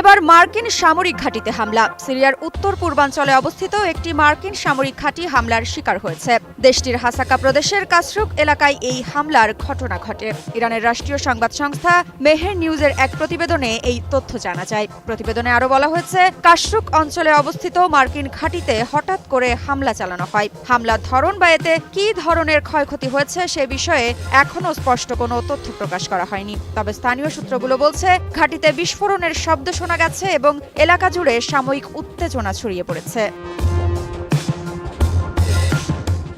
এবার মার্কিন সামরিক ঘাঁটিতে হামলা। সিরিয়ার উত্তর পূর্বাঞ্চলে অবস্থিত একটি মার্কিন সামরিক ঘাঁটি হামলার শিকার হয়েছে। দেশটির হাসাকা প্রদেশের কাসরুক এলাকায় এই হামলার ঘটনা ঘটে। ইরানের রাষ্ট্রীয় সংবাদ সংস্থা মেহের নিউজের এক প্রতিবেদনে এই তথ্য জানা যায়। প্রতিবেদনে আরও বলা হয়েছে, কাসরুক অঞ্চলে অবস্থিত মার্কিন ঘাঁটিতে হঠাৎ করে হামলা চালানো হয়। হামলার ধরন বা এতে কি ধরনের ক্ষয়ক্ষতি হয়েছে সে বিষয়ে এখনও স্পষ্ট কোনো তথ্য প্রকাশ করা হয়নি। তবে স্থানীয় সূত্রগুলো বলছে, ঘাঁটিতে বিস্ফোরণের শব্দ শোনা গেছে এবং এলাকা জুড়ে সাময়িক উত্তেজনা ছড়িয়ে পড়েছে।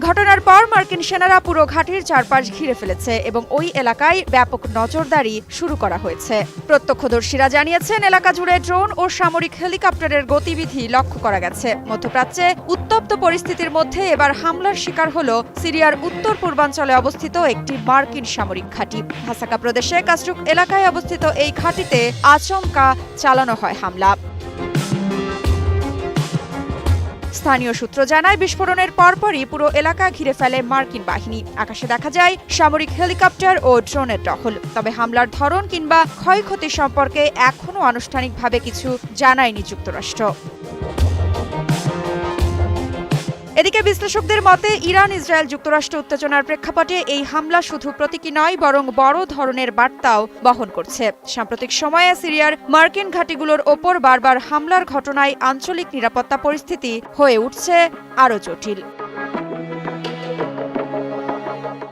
ঘটনার পর মার্কিন সেনারা পুরো ঘাটির চারপাশ ঘিরে ফেলেছে এবং ওই এলাকায় ব্যাপক নজরদারি শুরু করা হয়েছে। প্রত্যক্ষদর্শীরা জানিয়েছেন, এলাকা জুড়ে ড্রোন ও সামরিক হেলিকপ্টারের গতিবিধি লক্ষ্য করা গেছে। মধ্যপ্রাচ্যে উত্তপ্ত পরিস্থিতির মধ্যে এবার হামলার শিকার হল সিরিয়ার উত্তর পূর্বাঞ্চলে অবস্থিত একটি মার্কিন সামরিক ঘাঁটি। হাসাকা প্রদেশে কাসরুক এলাকায় অবস্থিত এই ঘাঁটিতে আচমকা চালানো হয় হামলা। স্থানীয় সূত্র জানায়, বিস্ফোরণের পরপরই পুরো এলাকা ঘিরে ফেলে মার্কিন বাহিনী। আকাশে দেখা যায়, সামরিক হেলিকপ্টার ও ড্রোনের টহল। তবে হামলার ধরন কিংবা ক্ষয়ক্ষতি সম্পর্কে এখনও আনুষ্ঠানিকভাবে কিছু জানায়নি যুক্তরাষ্ট্র। এদিকে বিশ্লেষকদের মতে, ইরান, ইসরায়েল যুক্তরাষ্ট্র উত্তেজনার প্রেক্ষাপটে এই হামলা শুধু প্রতীকী নয়, বরং বড় ধরনের বার্তাও বহন করছে। সাম্প্রতিক সময়ে সিরিয়ার মার্কিন ঘাঁটিগুলোর ওপর বারবার হামলার ঘটনায় আঞ্চলিক নিরাপত্তা পরিস্থিতি হয়ে উঠছে আরও জটিল।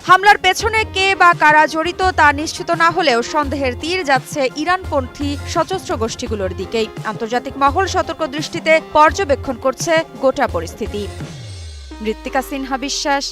হামলার পেছনে কে বা কারা জড়িত তা নিশ্চিত না হলেও সন্দেহের তীর যাচ্ছে ইরানপন্থী সশস্ত্র গোষ্ঠীগুলোর দিকেই। আন্তর্জাতিক মহল সতর্ক দৃষ্টিতে পর্যবেক্ষণ করছে গোটা পরিস্থিতি। মৃত্তিকা সিনহা বিশ্বাস